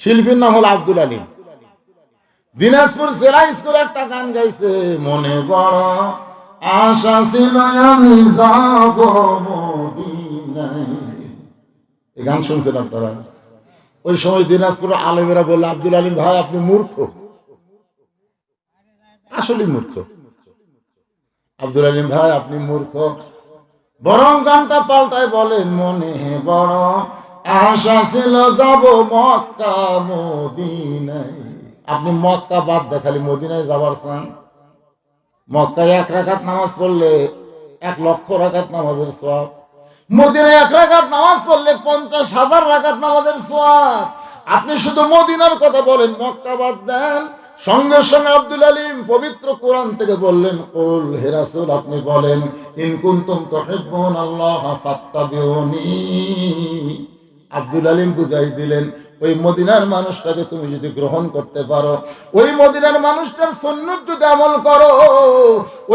শিল্পীর নাম হলো আব্দুল আলিম। দিনাজপুর জেলা স্কুলে একটা গান গাইছে, মনে বড় আশা ছিল আমি যাব এই গান শুনছেন আপনারা? ওই সময় দিনাজপুরের আলেমেরা বলল, আব্দুল আলিম ভাই, আপনি মূর্খ। আসলে মূর্খ। আব্দুল আলিম ভাই, আপনি মূর্খ। বরং গানটা পাল্টায় বলেন, মনে বড় আশা ছিল যাব মক্কা মদিনায়। আপনি মক্কা বাদ দেখালি মদিনায় যাবার চান। মক্কায় এক রাকাত নামাজ পড়লে এক লক্ষ রাকাত নামাজের সব মদিনায় এক রাকাত নামাজ পড়লে পঞ্চাশ হাজার রাকাত নামাজের সোয়াব আপনি শুধু মদিনার কথা বলেন, মক্কা বাদ দেন। সঙ্গে সঙ্গে আব্দুল আলিম পবিত্র কোরআন থেকে বললেন ওল হেরাসুল আপনি বলেন, ইন কুনতুম তুহিব্বুন আল্লাহ ফাত্তাবিউনি। আব্দুল আলিম বুঝাই দিলেন, ওই মদিনার মানুষটাকে তুমি যদি গ্রহণ করতে পারো, ওই মদিনার মানুষটার সন্ন্যত যদি আমল করো,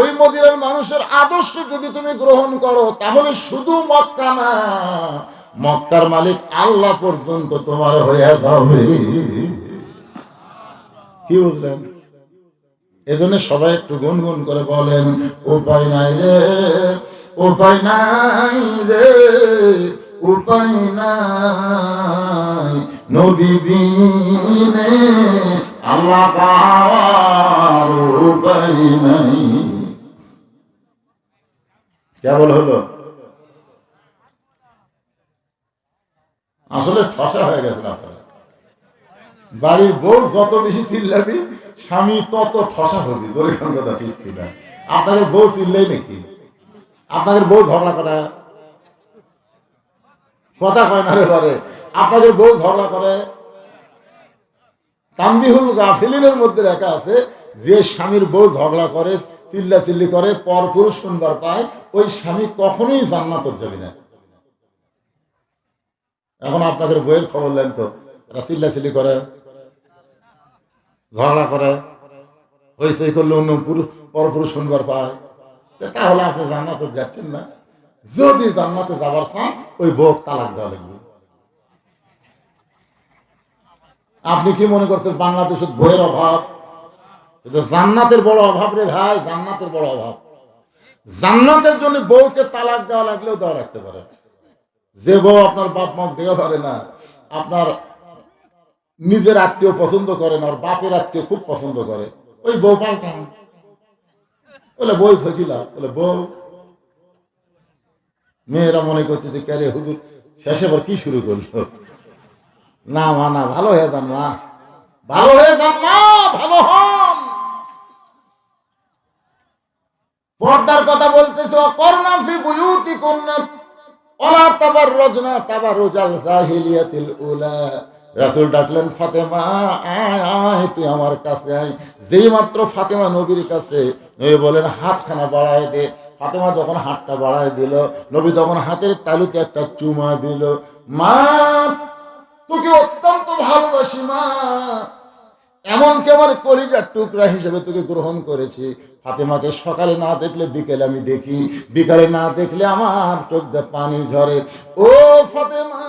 ওই মদিনার মানুষের আদর্শ যদি তুমি গ্রহণ করো, তাহলে শুধু মক্কা না, মক্কার মালিক আল্লাহ পর্যন্ত তোমার হয়ে যাবে। কি বুঝলেন? এজন্য সবাই একটু গুনগুন করে বলেন, উপায় নাই রে, উপায় নাই রে উপায় নাই নবী বিনে আল্লাহ পাওয়ার উপায় নাই। কেবল হলো? আসলে ঠসা হয়ে গেছে আপনারা বাড়ির বউ যত বেশি চিল্লাবি, স্বামী তত ঠসা হবি কোন কথা ঠিক কিনা। আপনাদের বউ চিল্লাই নাকি? আপনাদের বউ ঝগড়া করা কথা কয় না রে ঘরে আপনাদের বউ ঝগড়া করে তাম্বিহুল গাফিলিনের মধ্যে লেখা আছে, যে স্বামীর বউ ঝগড়া করে চিল্লা চিল্লি করে পর পুরুষ শুনবার পায়, ওই স্বামী কখনোই জান্নাত যাবে না। এখন আপনাদের বইয়ের খবর নেন তো, এরা চিল্লা চিল্লি করে, ঝগড়া করে হইসই করলে অন্য পুরুষ, পরপুরুষ শুনবার পায়। তাহলে আপনি জান্নাতে যাচ্ছেন না। যদি জান্নাতে যাবার চান, ওই বউ তালাক দেওয়া লাগবে। আপনি কি মনে করছেন বাংলাদেশের বইয়ের অভাব? জান্নাতের বড় অভাব রে ভাই, জান্নাতের বড় অভাব। জান্নাতের জন্য বউকে তালাক দেওয়া লাগলেও দেওয়া রাখতে পারে। যে বউ আপনার বাপ মাক দেওয়া পারে না, আপনার নিজের আত্মীয় পছন্দ করে না, আর বাপের আত্মীয় খুব পছন্দ করে, ওই বউ পাল্টান। বলে বই থকিলা বলে বউ মেয়েরা মনে করতে যে ক্যারে হুজুর, শেষে আবার কি শুরু করল? না মা, না, ভালো হয়ে যান মা, ভালো হয়ে যান মা, ভালো হন। পর্দার কথা বলতেছ করোনা বুয়ুতি কন্যা ওলা তাবার রজনা তাবার রোজাল জাহিলিয়াতিল উলা। রাসূল ডাকলেন, ফাতেমা, আয় আয়, তুই আমার কাছে আয়। যেই মাত্র ফাতেমা নবীর কাছে, নবী বলেন, হাতখানা বাড়ায় দে। ফাতেমা যখন হাতটা বাড়ায় দিল, নবী তখন হাতের তালুতে একটা চুমা দিল, মা, তোকে অত্যন্ত ভালোবাসি, মা। এমনকি আমার কলিজার টুকরা হিসেবে তোকে গ্রহণ করেছি? ফাতেমাকে সকালে না দেখলে, বিকেলে আমি দেখি। বিকালে না দেখলে আমার চোখ দিয়ে পানি ঝরে ও ফাতেমা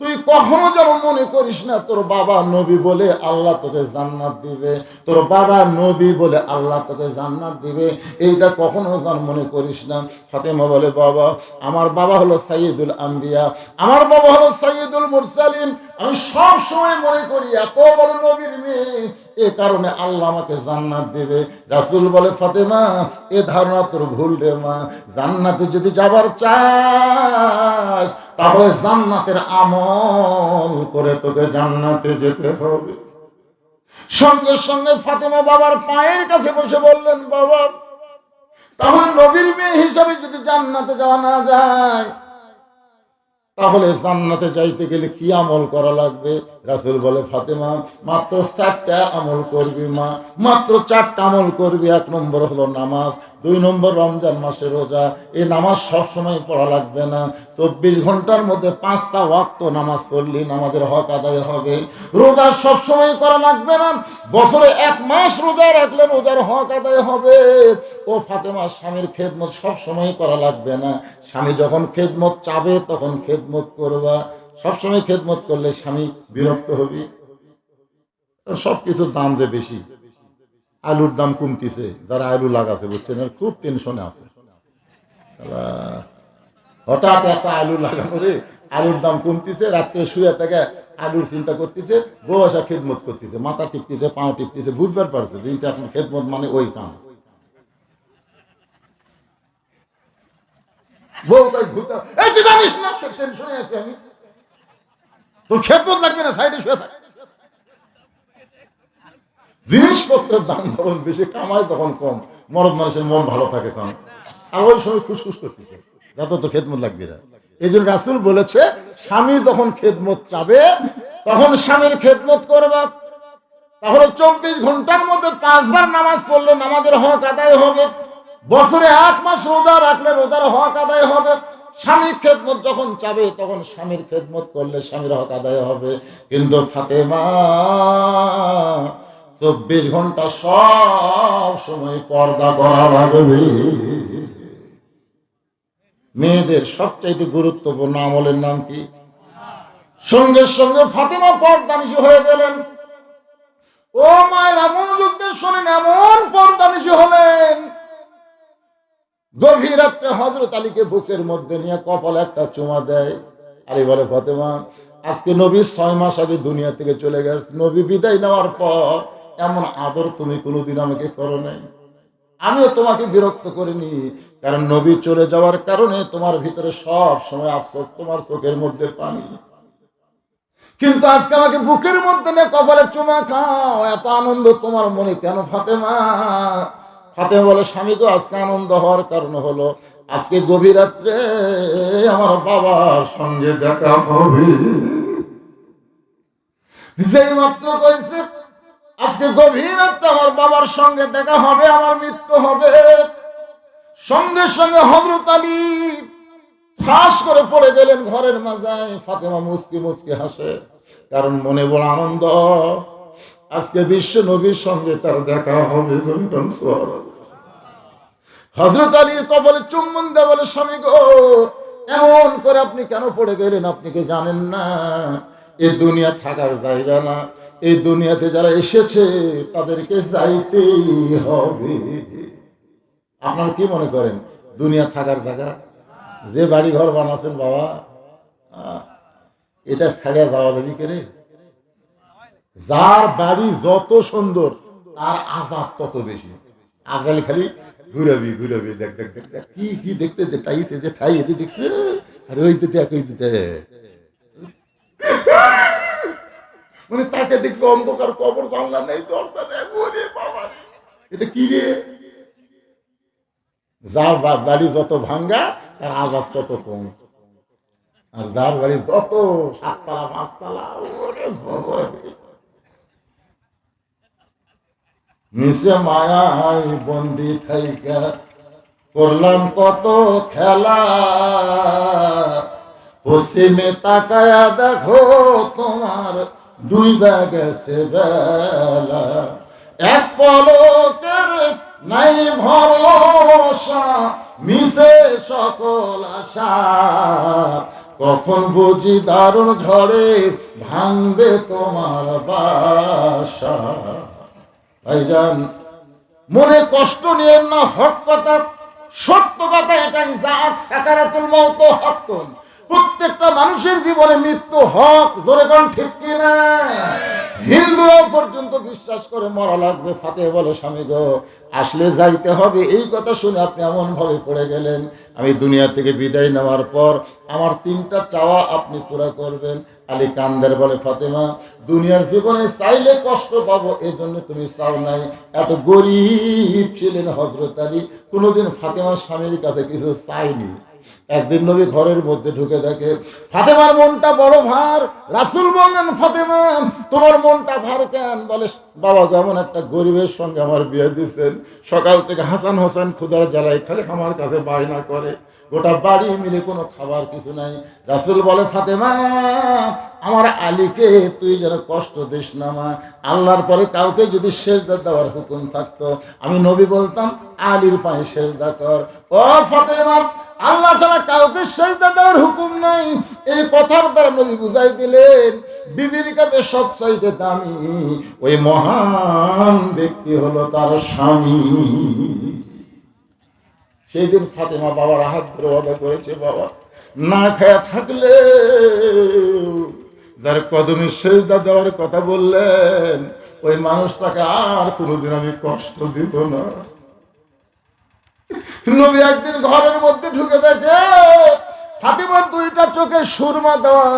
তুই কখনো যেন মনে করিস না, তোর বাবা নবী বলে আল্লাহ তোকে জান্নাত দিবে। তোর বাবা নবী বলে আল্লাহ তোকে জান্নাত দিবে। এইটা কখনো যেন মনে করিস না। ফাতেমা বলে, বাবা, আমার বাবা হলো সাইয়দুল আম্বিয়া। আমার বাবা হলো সাইয়দুল মুরসালিন। আমি সব সময় মনে করি, এত বড় নবীর মেয়ে এ কারণে আল্লাহ আমাকে জান্নাত দেবে। রাসুল বলে, ফাতেমা, এ ধারণা তোর ভুল রে মা। জান্নাতে যদি যাবার চাস, তাহলে জান্নাতের আমল করে তোকে জান্নাতে যেতে হবে। সঙ্গে সঙ্গে ফাতেমা বাবার পায়ের কাছে বসে বললেন, বাবা, তাহলে নবীর মেয়ে হিসাবে যদি জান্নাতে যাওয়া না যায়, তাহলে জান্নাতে যাইতে গেলে কি আমল করা লাগবে? রাসুল বলে, ফাতেমা, মাত্র চারটা আমল করবি মা, মাত্র চারটা আমল করবি, এক নম্বর হলো নামাজ, দুই নম্বর রমজান মাসে রোজা, এই নামাজ সবসময় পড়া লাগবে না, চব্বিশ ঘণ্টার মধ্যে পাঁচটা ওয়াক্ত নামাজ পড়লি, নামাজের হক আদায় হবে, রোজা সব সময় করা লাগবে না, বছরে এক মাস রোজা রাখলে রোজার হক আদায় হবে, ও ফাতেমা, স্বামীর খেদমত সব সময় করা লাগবে না, স্বামী যখন খেদমত চাবে, তখন খেদমত করবা সবসময় খেদমত করলে স্বামী বিরক্ত হবি। সব কিছুর দাম যে বেশি, আলুর দাম কমতিছে, যারা আলু লাগাছে বুঝছেন খুব টেনশনে আছে। হঠাৎ এত আলু লাগানো রে, আলুর দাম কমতিছে, রাত্রে শুয়ে থেকে আলুর চিন্তা করতেছে, বউ আসা খেদমত করতেছে, মাথা টিপতেছে পাও টিপতেছে, বুঝবার পারছে যে এইটা এখন খেদমত মানে ওই কাম। বউ তাই না টেনশনে আছি আমি। তোর খেদমত লাগবে না, সাইডে শুয়ে থাক। জিনিসপত্রের দাম যখন বেশি কামায় তখন কম। মরদ মানুষের মন ভালো থাকে কম। আর ওই সময় খুশখুশ করতেছে। যাতে তো খেদমত লাগবে না। এই জন্য রাসুল বলেছে, স্বামী যখন খেদমত চাবে, তখন স্বামীর খেদমত করবা। তাহলে চব্বিশ ঘণ্টার মধ্যে পাঁচবার নামাজ পড়লে নামাজের হক আদায় হবে। বছরে এক মাস রোজা রাখলে রোজার হক আদায় হবে। স্বামীর খেদমত যখন চাবে, তখন স্বামীর খেদমত করলে স্বামীর হক আদায় হবে। কিন্তু ফাতেমা চব্বিশ ঘণ্টা সব সময় পর্দা করা লাগবে। মেয়েদের সবচাইতে গুরুত্বপূর্ণ আমলের নাম কি? সঙ্গে সঙ্গে ফাতেমা পর্দানিশী হয়ে গেলেন। ও মায়ের এমন যুদ্ধের শোনেন, এমন পর্দানিশী হলেন গভীর রাত্রে হজরত আলীকে বুকের মধ্যে নিয়ে কপালে একটা চুমা দেয়। আলী বলে, ফাতেমা, আজকে নবী ছয় মাস আগে দুনিয়া থেকে চলে গেছে। নবী বিদায় নেওয়ার পর এমন আদর তুমি কোনোদিন আমাকে করো নাই। আমিও তোমাকে বিরক্ত করিনি, কারণ নবী চলে যাওয়ার কারণে তোমার ভিতরে সব সময় আফসোস, তোমার চোখের মধ্যে পানি। কিন্তু আজকে আমাকে বুকের মধ্যে নিয়ে কপালে চুমা খাও, এত আনন্দ তোমার মনে কেন, ফাতেমা? ফাতেমা বলে স্বামী তো আজকে আনন্দ হওয়ার কারণ হলো, আজকে গভীর রাত্রে আমার বাবার সঙ্গে দেখা হবে। মাত্র কইছে, আজকে গভীর রাত্রে আমার বাবার সঙ্গে দেখা হবে, আমার মৃত্যু হবে। সঙ্গে সঙ্গে হজরত আলী ঠাস করে পড়ে গেলেন ঘরের মাজায় ফাতেমা মুসকি মুসকি হাসে, কারণ মনে বড় আনন্দ। আজকে বিশ্ব নবীর সঙ্গে তার দেখা হবে হজরত আলীর কবলে চুম্বন দেয় বলে, স্বামী গো, এমন করে আপনি কেন পড়ে গেলেন? আপনি কি জানেন না? এই দুনিয়া থাকার জায়গা না। এই দুনিয়াতে যারা এসেছে, তাদেরকে যাইতেই হবে। আপনারা কি মনে করেন? দুনিয়া থাকার জায়গা? যে বাড়ি ঘর বানাচ্ছেন বাবা এটা ছাড়িয়া যাওয়া যাবি কেরে যার বাড়ি যত সুন্দর, তার আজাব তত বেশি। আজকাল খালি ঘুরাবি ঘুরাবি, দেখ দেখ দেখ দেখ, কি কি দেখতে, যে টাইছে যে ঠাই এতে দেখছে? আর ওই দিতে ওই দিতে মানে তাকে দেখবে অন্ধকার কবর জানলা নেই, দরজা নেই, ওরে বাবা এটা কি রে? যার বাড়ি যত ভাঙ্গা, তার আজাব তত কম। আর যার বাড়ি যত সাততলা, পাঁচতলা, ওরে বাবা রে। নিচে মায়াই বন্দি থাইকা। করলাম কত খেলা। পশ্চিমে তাকায়া দেখো তোমার দুই ডুইবা গেছে বেলা। এক পলকের নাই ভরসা, মিশে সকল আশা। কখন বুঝি দারুণ ঝড়ে ভাঙবে তোমার বাসা। ভাইজান মনে কষ্ট নিয়ে না হক কথা সত্য কথা এটাই। জাত সাকারাতুল মৌত হক প্রত্যেকটা মানুষের জীবনে মৃত্যু হক, জোরে কোন ঠিক কিনা? হিন্দুরাও পর্যন্ত বিশ্বাস করে মরা লাগবে ফাতে বলে, স্বামী গো, আসলে যাইতে হবে। এই কথা শুনে আপনি এমন ভাবে পড়ে গেলেন, আমি দুনিয়া থেকে বিদায় নেওয়ার পর আমার তিনটা চাওয়া আপনি পুরা করবেন। আলী কান্দের বলে, ফাতেমা, দুনিয়ার জীবনে চাইলে কষ্ট পাবো এই জন্য তুমি চাও নাই। এত গরিব ছিলেন হজরত আলী। কোনোদিন ফাতেমার স্বামীর কাছে কিছু চাইনি। একদিন নবী ঘরের মধ্যে ঢুকে দেখে ফাতেমার মনটা বড় ভার রাসুল বললেন ফাতেমা তোমার মনটা ভার কেন? বলে বাবা গো, এমন একটা গরিবের সঙ্গে আমার বিয়ে দিচ্ছেন সকাল থেকে হাসান হোসেন খুদার জ্বালাই খালি আমার কাছে বায়না করে। গোটা বাড়ি মিলে কোনো খাবার কিছু নাই। রাসুল বলে ফাতেমা আমার আলীকে তুই যেন কষ্ট দিস না মা। আল্লাহর পরে কাউকে যদি সেজদা দেওয়ার হুকুম থাকতো আমি নবী বলতাম আলীর পায়ে সেজদা কর। ও ফাতেমা আল্লাহ ছাড়া কাউকে সেজদা দেওয়ার হুকুম নাই। এই কথার দ্বারা নবী বুঝাই দিলেন, বিবির কাছে সব চাইতে দামি ওই মহান ব্যক্তি হলো তার স্বামী। সেই দিন ফাতেমা বাবার হাত ধরে ওয়াদা করেছে, বাবা, না খায়া থাকলে যার কদমে সেজদা দেওয়ার কথা বললেন, ওই মানুষটাকে আর কোনোদিন আমি কষ্ট দিব না। নবী একদিন ঘরের মধ্যে ঢুকে দেখে ফাতেমার দুইটা চোখে সুরমা দেওয়া।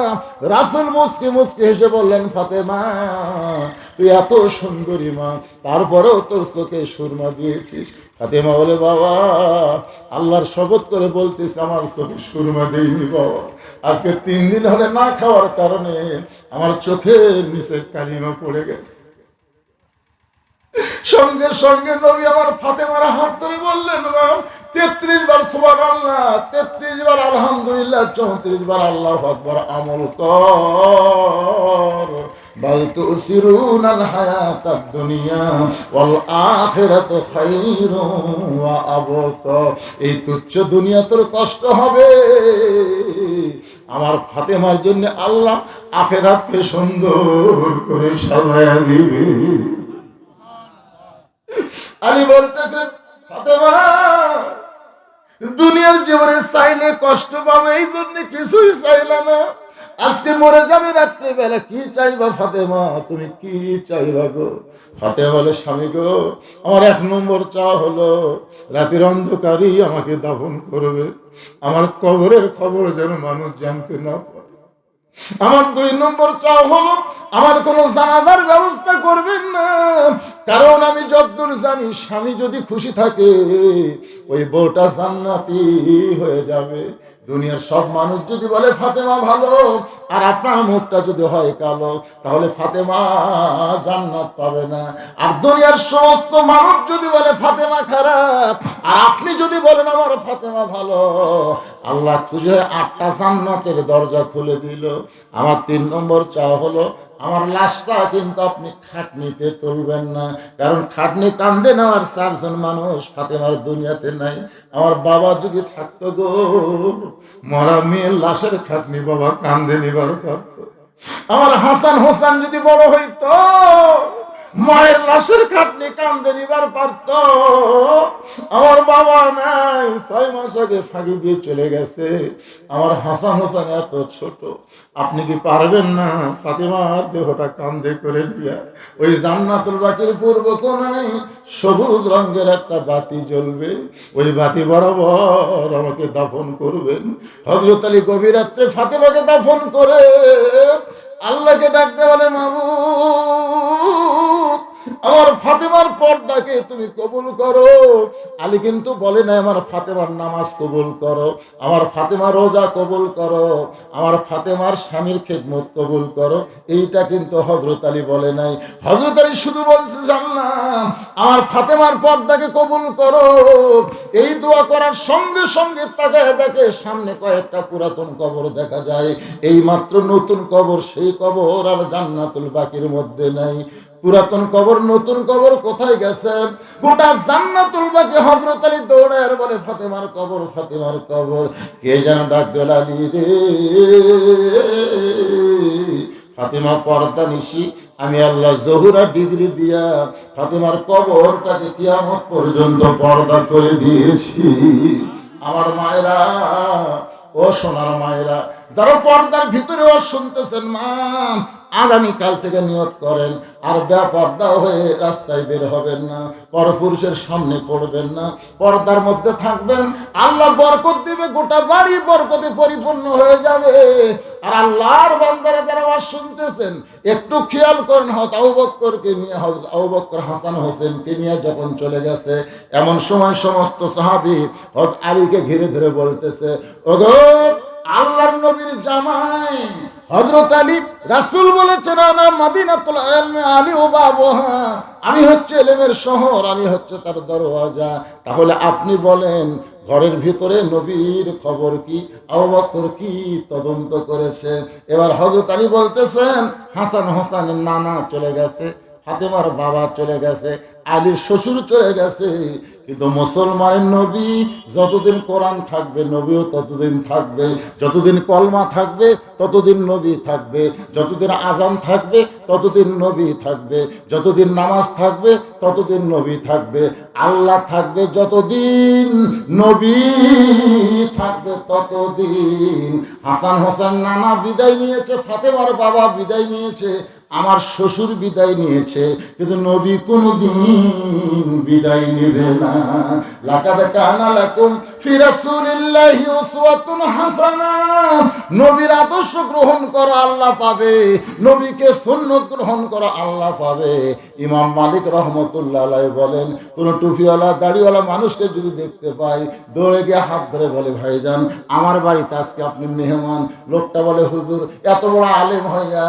রাসুল মুসকে মুসকে হেসে বললেন, ফাতেমা, তুই এত সুন্দরী মা, তারপরেও তোর চোখে সুরমা দিয়েছিস? ফাতেমা বলে, বাবা, আল্লাহর শপথ করে বলতিস আমার চোখে সুরমা দিইনি, বাবা। আজকে তিন দিন হলে না খাওয়ার কারণে আমার চোখের নিচে কালিমা পড়ে গেছে। সঙ্গে সঙ্গে নবী আমার ফাতেমার হাত ধরে বললেন তেত্রিশ বার সুবান আল্লাহ, তেত্রিশ বার আলহামদুলিল্লাহ, চৌত্রিশ বার আল্লাহ আকবর আমল কর। এই তুচ্ছ দুনিয়া তোর কষ্ট হবে। আমার ফাতেমার জন্য আল্লাহ আখেরাতকে সুন্দর করে সাজায়া দিবে। আলী বলতেছেন দুনিয়ার জীবনে চাইলে কষ্ট পাবে, এই জন্য কিছুই চাইলে না। আজকে মরে যাবে রাত্রেবেলা, কি চাইবা ফাতেমা? তুমি কি চাইবা গো? ফাতেমা বলে, স্বামী গো, আমার এক নম্বর চা হলো, রাতের অন্ধকারই আমাকে দাফন করবে। আমার কবরের খবর যেন মানুষ জানতে না পারে। আমার দুই নম্বর চাও হলো, আমার কোনো জানাজার ব্যবস্থা করবেন না। কারণ আমি যতদূর জানি, স্বামী যদি খুশি থাকে, ওই বউটা জান্নাতি হয়ে যাবে। দুনিয়ার সব মানুষ যদি বলে, ফাতেমা ভালো, আর আপনার মুখটা যদি হয় কালো, তাহলে ফাতেমা জান্নাত পাবে না। আর দুনিয়ার সমস্ত মানুষ যদি বলে, ফাতেমা খারাপ, আর আপনি যদি বলেন, আমার ফাতেমা ভালো, আল্লাহ খুঁজে আটটা জান্নাতের দরজা খুলে দিল। আমার তিন নম্বর চা হলো আমার লাশটা কিন্তু আপনি খাটনিতে তুলবেন না। কারণ খাটনি কান্দে না নেওয়ার চারজন মানুষ ফাতেমার দুনিয়াতে নাই। আমার বাবা যদি থাকতো গো, মরা মেয়ের লাশের খাটনি বাবা কান্দে নিবার পারত। আমার হাসান হোসান যদি বড় হইতো মায়ের লাশের খাটনি কান্দে নিবার পারত। আমার বাবা নাই, ছয় মাস আগে ফাঁকি দিয়ে চলে গেছে। আমার হাসান হোসেন এত ছোট, আপনি কি পারবেন না? ফাতেমার দেহটা কান্দে করে দিয়া ওই জান্নাতুল বাকির পূর্ব কোনায় সবুজ রঙের একটা বাতি জ্বলবে। ওই বাতি বরাবর আমাকে দাফন করবেন। হজরত আলী গভীর রাত্রে ফাতেমাকে দাফন করে আল্লাহকে ডাকতে বলে মাবু আমার ফাতেমার পর্দাকে তুমি কবুল করো। আলী কিন্তু বলে না আমার ফাতেমার নামাজ কবুল করো, আমার ফাতেমা রোজা কবুল করো, আমার ফাতেমার স্বামীর খেদমত কবুল করো। এইটা কিন্তু হজরত আলী বলে নাই। হজরত আলী শুধু বলছে, জানলাম, আমার ফাতেমার পর্দাকে কবুল করো। এই দোয়া করার সঙ্গে সঙ্গে তাকে দেখে সামনে কয়েকটা পুরাতন কবর দেখা যায়। এই মাত্র নতুন কবর, সেই কবর আর জান্নাতুল বাকির মধ্যে নাই। পুরাতন কবর, নতুন কবর কোথায় গেছে? গোটা জান্নাতুল বাকি হজরত আলী দৌড়ায় বলে, ফাতেমার কবর ফাতেমার কবর, কে যেন ডাক দোলালি রে, ফাতেমা পর্দা নিশি, আমি আল্লাহ জহুরা ডিগ্রি দিয়া ফাতেমার কবরটাকে কিয়ামত পর্যন্ত পর্দা করে দিয়েছি। আমার মায়েরা, ও সোনার মায়েরা যারা পর্দার ভিতরে ও শুনতেছেন, মা, আগামীকাল থেকে নিয়ত করেন, আর ব্যাপর্দা হয়ে রাস্তায় বের হবেন না পরপুরুষের সামনে পড়বেন না, পর্দার মধ্যে থাকবেন, আল্লাহ বরকত দিবে, গোটা বাড়ি বরকতে পরিপূর্ণ হয়ে যাবে। আর আল্লাহর বান্দারা যারা আওয়াজ শুনতেছেন, একটু খেয়াল করেন হত আউবক্করকে নিয়ে আউবক্কর হাসান হোসেনকে নিয়ে যখন চলে গেছে, এমন সময় সমস্ত সাহাবি হত আলীকে ঘিরে ধরে বলতেছে, ওগো আল্লাহর নবীর জামাই। হজরত আলী, রাসুল বলেছেন, আনা মাদিনাতুল আলী ও বাবুহা। আমি হচ্ছে এলেমের শহর, আমি হচ্ছে তার দরওয়াজা। তাহলে আপনি বলেন, ঘরের ভিতরে নবীর খবর কি আবাকর কি তদন্ত করেছে? এবার হজরত আলী বলতেছেন, হাসান হাসানের নানা চলে গেছে। ফাতেমার বাবা চলে গেছে, আলীর শ্বশুর চলে গেছে, কিন্তু মুসলমানের নবী যতদিন কোরআন থাকবে, নবীও ততদিন থাকবে, যতদিন কলমা থাকবে, ততদিন নবী থাকবে, যতদিন আজান থাকবে, ততদিন নবী থাকবে, যতদিন নামাজ থাকবে, ততদিন নবী থাকবে, আল্লাহ থাকবে যতদিন, নবী থাকবে ততদিন। হাসান হাসান নানা বিদায় নিয়েছে, ফাতেমার বাবা বিদায় নিয়েছে আমার শ্বশুর বিদায় নিয়েছে, কিন্তু নবী কোনদিন বিদায় নেবে না। লাকাদ কানা লাকুম উসওয়াতুন হাসানা নবীর আদর্শ গ্রহণ করো, আল্লাহ পাবে। নবীকে সুন্নত গ্রহণ করো, আল্লাহ পাবে। ইমাম মালিক রহমতুল্লাহ আলাইহি বলেন, কোন টুপিওয়ালা, দাড়িওয়ালা মানুষকে যদি দেখতে পাই দৌড়ে গিয়ে হাত ধরে বলে ভাইজান আমার বাড়িতে আজকে আপনি মেহমান। লোকটা বলে, হুজুর, এত বড় আলেম হইয়া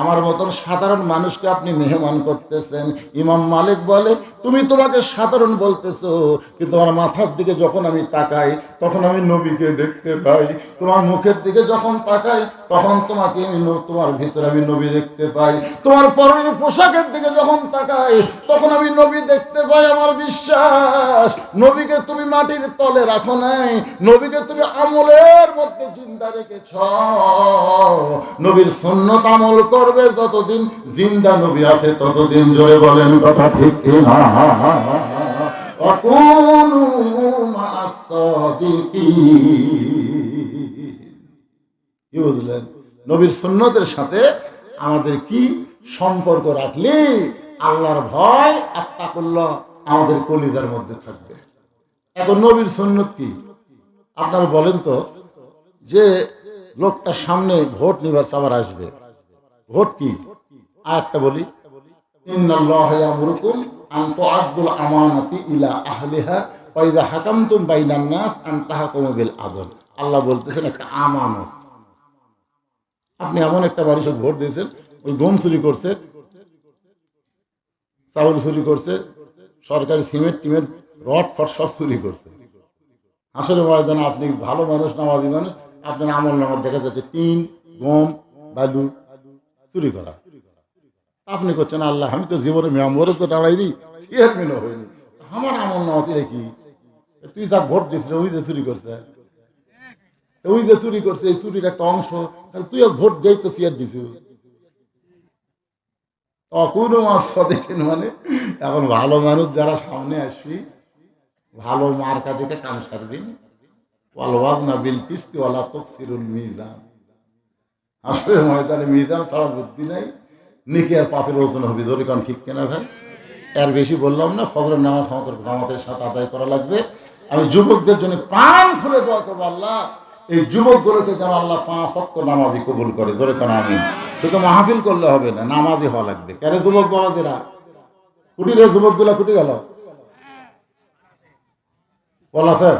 আমার মতন সাধারণ মানুষকে আপনি মেহমান করতেছেন। ইমাম মালিক বলে, তুমি তোমাকে সাধারণ বলতেছো, কিন্তু আমার মাথার দিকে যখন আমি তাকাই, তখন আমি নবীকে দেখতে পাই। তোমার মুখের দিকে যখন তাকাই, তখন তোমাকে আমি তোমার ভিতরে আমি নবী দেখতে পাই। তোমার পরনের পোশাকের দিকে যখন তাকাই, তখন আমি নবী দেখতে পাই আমার বিশ্বাস। নবীকে তুমি মাটির তলে রাখো নাই, নবীকে তুমি আমলের মধ্যে চিন্তা রেখেছ। নবীর সুন্নত আমল করবে যতদিন জিন্দা নবী আছে, ততদিন জোরে বলেন কথা ঠিক কি বুঝলেন? নবীর সুন্নতের সাথে আমাদের কি সম্পর্ক রাখলে আল্লাহর ভয়, আত্মাকুল্লাহ আমাদের কলিজার মধ্যে থাকবে। এখন নবীর সুন্নত কি? আপনারা বলেন তো যে লোকটা সামনে ভোট নিবার সবার আসবে। ভোট কি? আর একটা বলি আল্লাহ বলতেছেন, একটা আমানত। আপনি এমন একটা বাড়ি সব ভোট দিয়েছেন, ওই গম চুরি করছে, চাউল চুরি করছে, সরকারি সিমেন্ট টিমেন্ট রড ফট সব চুরি করছে। আসলে আপনি ভালো মানুষ, নামাজি মানুষ, আপনার আমল নামার দেখা যাচ্ছে টিন, গম, বালু চুরি করা। আপনি করছেন, আল্লাহ, আমি তো জীবনে মেম্বরও তো দাঁড়াইনি চেয়ারম্যানও হয়নি আমার আমল নামা তুই কি? তুই যা ভোট দিয়েছিল, ওই যে চুরি করছে। ওই যে চুরি করছে, এই চুরির একটা অংশ, তাহলে তুইও ভোট দেই তো চেয়ার দিছিস অকুনো মাছ দেখেন মানে এখন ভালো মানুষ যারা সামনে আসবি, ভালো মার্কা দেখে কাম সারবি। ওয়ালওয়াজ না বিল কিস্তি, ওয়ালা তফসিরুল মিজান। আসলে ময়দানে মিজান ছাড়া বুদ্ধি নাই। নিকে আর পাপের ওজন হবে, ধরে কারণ ঠিক কেনা ভাই? এর বেশি বললাম না, ফজরের নামাজ আমাদের জামাতের সাথে আদায় করা লাগবে। আমি যুবকদের জন্য প্রাণ খুলে দোয়া করব আল্লাহ, এই যুবকগুলোকে যেন আল্লাহ পাঁচ অক্ট নামাজি কবুল করে, ধরে কেন আমি শুধু মাহফিল করলে হবে না নামাজি হওয়া লাগবে। কেন যুবক বাবাজিরা? কুটিরে যুবকগুলা কুটি গেল? বলা স্যার।